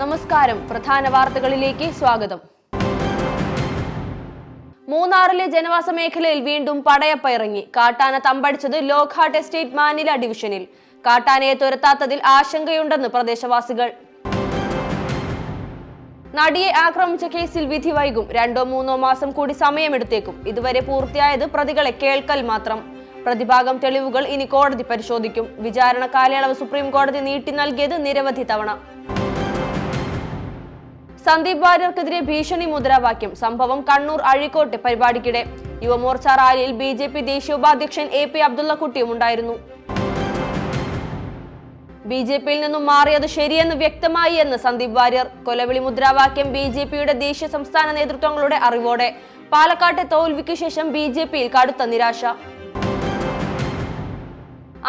നമസ്കാരം. പ്രധാന വാർത്തകളിലേക്ക് സ്വാഗതം. മൂന്നാറിലെ ജനവാസ മേഖലയിൽ വീണ്ടും പടയപ്പ ഇറങ്ങി. കാട്ടാന തമ്പടിച്ചത് ലോക്ഹാട്ട് എസ്റ്റേറ്റ് മാനില ഡിവിഷനിൽ. കാട്ടാനയെ തുരത്താത്തതിൽ ആശങ്കയുണ്ടെന്ന് പ്രദേശവാസികൾ. നടിയെ ആക്രമിച്ച കേസിൽ വിധി വൈകും. രണ്ടോ മൂന്നോ മാസം കൂടി സമയമെടുത്തേക്കും. ഇതുവരെ പൂർത്തിയായത് പ്രതികളെ കേൾക്കൽ മാത്രം. പ്രതിഭാഗം തെളിവുകൾ ഇനി കോടതി പരിശോധിക്കും. വിചാരണ കാലയളവ് സുപ്രീം കോടതി നീട്ടി നൽകിയത് നിരവധി തവണ. സന്ദീപ് വാര്യർക്കെതിരെ ഭീഷണി മുദ്രാവാക്യം. സംഭവം കണ്ണൂർ അഴീക്കോട്ട് പരിപാടിക്കിടെ. യുവമോർച്ച റാലിയിൽ ബി ജെ പി ദേശീയ ഉപാധ്യക്ഷൻ എ പി അബ്ദുള്ളക്കുട്ടിയും ഉണ്ടായിരുന്നു. ബി ജെ പിയിൽ നിന്നും മാറിയത് ശരിയെന്ന് വ്യക്തമായി എന്ന് സന്ദീപ് വാര്യർ. കൊലവിളി മുദ്രാവാക്യം ബി ജെ പിയുടെ ദേശീയ സംസ്ഥാന നേതൃത്വങ്ങളുടെ അറിവോടെ. പാലക്കാട്ടെ തോൽവിക്ക് ശേഷം ബി ജെ പിയിൽ കടുത്ത നിരാശ.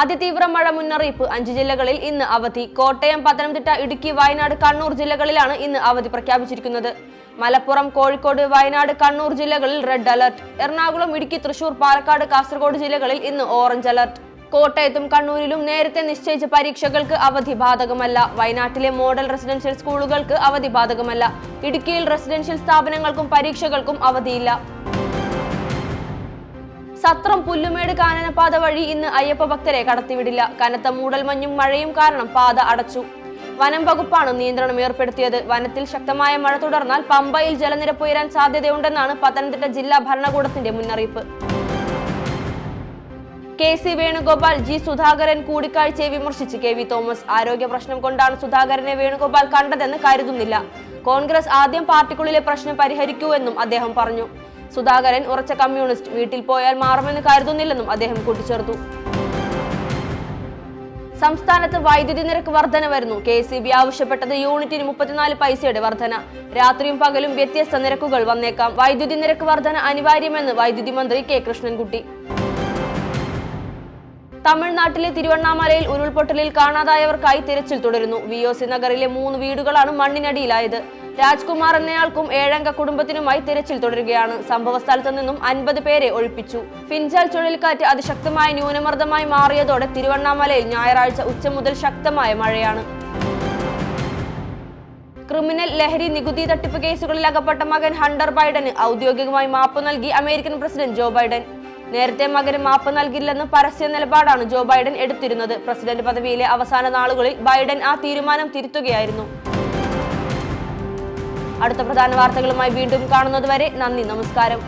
അതിതീവ്ര മഴ മുന്നറിയിപ്പ്. അഞ്ച് ജില്ലകളിൽ ഇന്ന് അവധി. കോട്ടയം പത്തനംതിട്ട ഇടുക്കി വയനാട് കണ്ണൂർ ജില്ലകളിലാണ് ഇന്ന് അവധി പ്രഖ്യാപിച്ചിരിക്കുന്നത്. മലപ്പുറം കോഴിക്കോട് വയനാട് കണ്ണൂർ ജില്ലകളിൽ റെഡ് അലർട്ട്. എറണാകുളം ഇടുക്കി തൃശൂർ പാലക്കാട് കാസർഗോഡ് ജില്ലകളിൽ ഇന്ന് ഓറഞ്ച് അലർട്ട്. കോട്ടയത്തും കണ്ണൂരിലും നേരത്തെ നിശ്ചയിച്ച പരീക്ഷകൾക്ക് അവധി ബാധകമല്ല. വയനാട്ടിലെ മോഡൽ റെസിഡൻഷ്യൽ സ്കൂളുകൾക്ക് അവധി ബാധകമല്ല. ഇടുക്കിയിൽ റെസിഡൻഷ്യൽ സ്ഥാപനങ്ങൾക്കും പരീക്ഷകൾക്കും അവധിയില്ല. സത്രം പുല്ലുമേട് കാനനപാത വഴി ഇന്ന് അയ്യപ്പ ഭക്തരെ കടത്തിവിടില്ല. കനത്ത മൂടൽമഞ്ഞും മഴയും കാരണം പാത അടച്ചു. വനം വകുപ്പാണ് നിയന്ത്രണം ഏർപ്പെടുത്തിയത്. വനത്തിൽ ശക്തമായ മഴ തുടർന്നാൽ പമ്പയിൽ ജലനിരപ്പ് ഉയരാൻ സാധ്യതയുണ്ടെന്നാണ് പത്തനംതിട്ട ജില്ലാ ഭരണകൂടത്തിന്റെ മുന്നറിയിപ്പ്. K C Venugopal G Sudhakaran കൂടിക്കാഴ്ചയെ വിമർശിച്ച് കെ വി തോമസ്. ആരോഗ്യ പ്രശ്നം കൊണ്ടാണ് സുധാകരനെ വേണുഗോപാൽ കണ്ടതെന്ന് കരുതുന്നില്ല. കോൺഗ്രസ് ആദ്യം പാർട്ടിക്കുള്ളിലെ പ്രശ്നം പരിഹരിക്കൂ എന്നും അദ്ദേഹം പറഞ്ഞു. സുധാകരൻ ഉറച്ച കമ്മ്യൂണിസ്റ്റ് വീട്ടിൽ പോയാൽ മാറുമെന്ന് കരുതുന്നില്ലെന്നും അദ്ദേഹം കൂട്ടിച്ചേർത്തു. സംസ്ഥാനത്ത് വൈദ്യുതി നിരക്ക് വർധന വരുന്നു. കെ സി ബി ആവശ്യപ്പെട്ടത് യൂണിറ്റിന് മുപ്പത്തിനാല് പൈസയുടെ വർധന. രാത്രിയും പകലും വ്യത്യസ്ത നിരക്കുകൾ വന്നേക്കാം. വൈദ്യുതി നിരക്ക് വർധന അനിവാര്യമെന്ന് വൈദ്യുതി മന്ത്രി കെ കൃഷ്ണൻകുട്ടി. തമിഴ്നാട്ടിലെ തിരുവണ്ണാമലയിൽ ഉരുൾപൊട്ടലിൽ കാണാതായവർക്കായി തിരച്ചിൽ തുടരുന്നു. വി ഒ സി നഗറിലെ മൂന്ന് വീടുകളാണ് മണ്ണിനടിയിലായത്. രാജ്കുമാർ എന്നയാൾക്കും ഏഴംഗ കുടുംബത്തിനുമായി തിരച്ചിൽ തുടരുകയാണ്. സംഭവ സ്ഥലത്തു നിന്നും അൻപത് പേരെ ഒഴിപ്പിച്ചു. ഫിൻജാൽ ചുഴലിക്കാറ്റ് അതിശക്തമായ ന്യൂനമർദ്ദമായി മാറിയതോടെ തിരുവണ്ണാമലയിൽ ഞായറാഴ്ച ഉച്ച മുതൽ ശക്തമായ മഴയാണ്. ക്രിമിനൽ ലഹരി നികുതി തട്ടിപ്പ് കേസുകളിൽ അകപ്പെട്ട മകൻ ഹണ്ടർ ബൈഡന് ഔദ്യോഗികമായി മാപ്പ് നൽകി അമേരിക്കൻ പ്രസിഡന്റ് ജോ ബൈഡൻ. നേരത്തെ മകന് മാപ്പ് നൽകില്ലെന്ന് പരസ്യ നിലപാടാണ് ജോ ബൈഡൻ എടുത്തിരുന്നത്. പ്രസിഡന്റ് പദവിയിലെ അവസാന നാളുകളിൽ ബൈഡൻ ആ തീരുമാനം തിരുത്തുകയായിരുന്നു. അടുത്ത പ്രധാന വാർത്തകളുമായി വീണ്ടും കാണുന്നതുവരെ നന്ദി നമസ്കാരം.